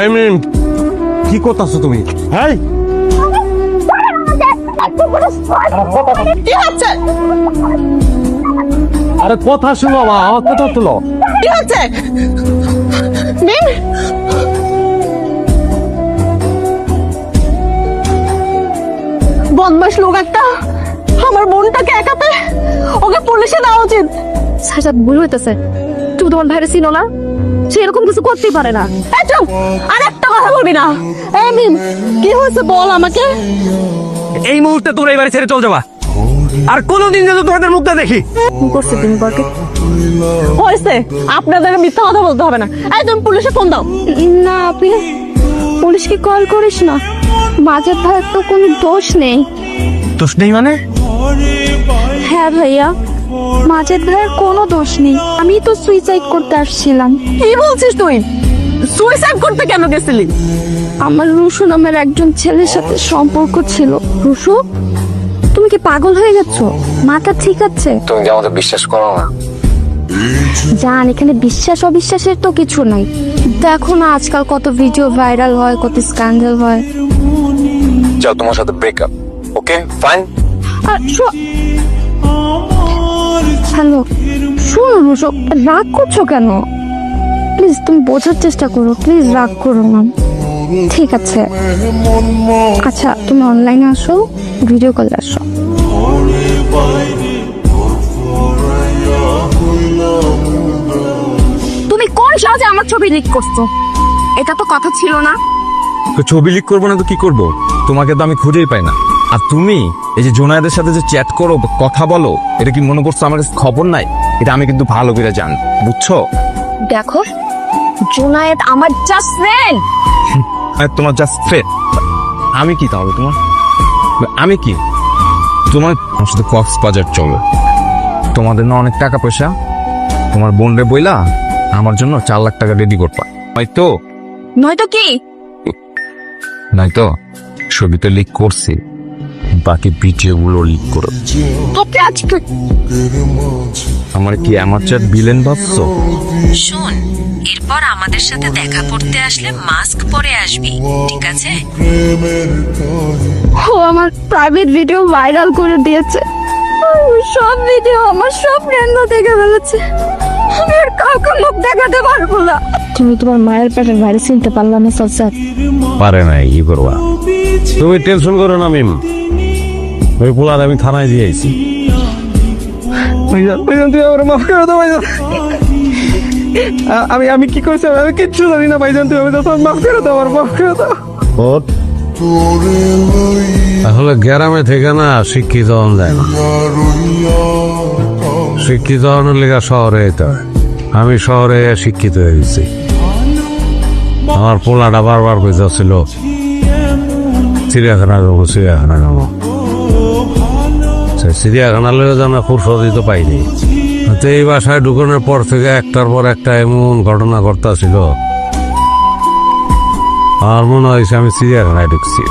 এই মিম কি করতেছো তুমি? হ্যাঁ কি হচ্ছে? আরে কথা শুনো মা আমার কথা তুলো কি হচ্ছে? মিম? বদমাস লোক একটা। আমার বোনটাকে একাতে ওকে পুলিশে দেওয়া উচিত। সাজাদ ভুল হইতেছে। তুমি তোমার ভাইরে চিনো না? সে এরকম কিছু করতেই পারে না। এই আর একটা কথা বলবি না। এই মিম কি হয়েছে বল আমাকে? এই মুহূর্তে তোমরা এই বাড়ি ছেড়ে চলে যাবা। আর কোনোদিন যেন তোমাদের মুখটা দেখি। কি করছে তুমি বরকে? হয়েছে। আপনাদের মিথ্যা কথা বলতে হবে না। এই তুমি পুলিশে ফোন দাও। না আপনি পুলিশকে কল করিস না। মাঝের ভাইয়ের তো কোনো দোষ নেই। দোষ নেই মানে? হ্যাঁ ভাইয়া। মাঝের ভাইয়ের কোনো দোষ নেই। আমি তো সুইসাইড করতে আসছিলাম। কি বলছিস তুই? সুইসাইড করতে কেন গেছিলি? আমার রুশু নামের একজন ছেলের সাথে সম্পর্ক ছিল। রুশু তুমি কি পাগল হয়ে গেছো? মাথা ঠিক আছে? তুমি কি আমাকে বিশ্বাস করো না? জান এখানে বিশ্বাস অবিশ্বাসের তো কিছু নাই। দেখো না আজকাল কত ভিডিও ভাইরাল হয় কত স্ক্যান্ডাল হয়। যাও তোমার সাথে ব্রেকআপ ওকে ফাইন আর হ্যালো, শোনো রুশো রাগ করছ কেন? প্লিজ তুমি বোঝার চেষ্টা করো প্লিজ রাগ করো না। ঠিক আছে। আচ্ছা তুমি অনলাইনে আসো ভিডিও কলে আসো। তুমি কোন সাজে আমার ছবি লিক করছ? এটা তো কথা ছিল না। ছবি লিক করব না তো কি করব? তোমাকে তো আমি খুঁজেই পাই না। আর তুমি এই যে জোনায়েদের সাথে যে চ্যাট করো কথা বলো এটা কি মনে করছ আমার কাছে খবর নাই? এটা আমি কিন্তু ভালো করে জান বুঝছ? দেখো জোনায়েদ আমার জাস্ট ফ্রেন্ড আর তোমার জাস্ট ফ্রেন্ড আমি কি তাহলে তোমার? আমি কি? তোমার সাথে কক্সবাজার চলো। তোমাদের না অনেক টাকা পয়সা? তোমার বোন রে বইলা আমার জন্য চার লাখ টাকা রেডি করবা। হয়তো নয়তো কি? নাই তো ছবিতে লিক করছি। বাকি ভিডিও গুলো লিক করো। তোকে আজকে আমার কি অ্যামাচার বিলেন ভাবছ? শোন এরপর আমাদের সাথে দেখা করতে আসলে মাস্ক পরে আসবি ঠিক আছে? ও আমার প্রাইভেট ভিডিও ভাইরাল করে দিয়েছে। সব ভিডিও আমার সব ফ্রেন্ডরা দেখে ফেলেছে। আমি আর কাউকে মুখ দেখাতে পারব না। তুমি তোমার মায়ের পেটের বাইরে চিনতে পারলাম না সবসাদ পারে নাই কি করবা? তুমি টেনশন করো না মিম। ওই পোলার আমি থানায় দিয়ে আইছি। ভাইজান ভাইজান তুই আমার মাফ করে দাও ভাইজান। আমি আমি কি করছি আমি কিচ্ছু জানি না ভাইজান তুই আমাকে মাফ করে দাও আমার মাফ করে দাও ওর। আসলে গ্রামে থেকে না শিক্ষিত হন যায় না। শিক্ষিত হওয়ার লেগা শহরে যেতে আমি শহরে শিক্ষিত হয়ে গেছি। আমার পোলাটা বারবার কইতেছিল চিড়িয়াখানা যাব চিড়িয়াখানা যাব। সে চিড়িয়াখানা লেগে যেন খুব সদিত পাইনি। তো এই বাসায় ঢুকানোর পর থেকে একটার পর একটা এমন ঘটনা ঘটতেছিল। আমার মনে হয়েছে আমি চিড়িয়াখানায় ঢুকছি।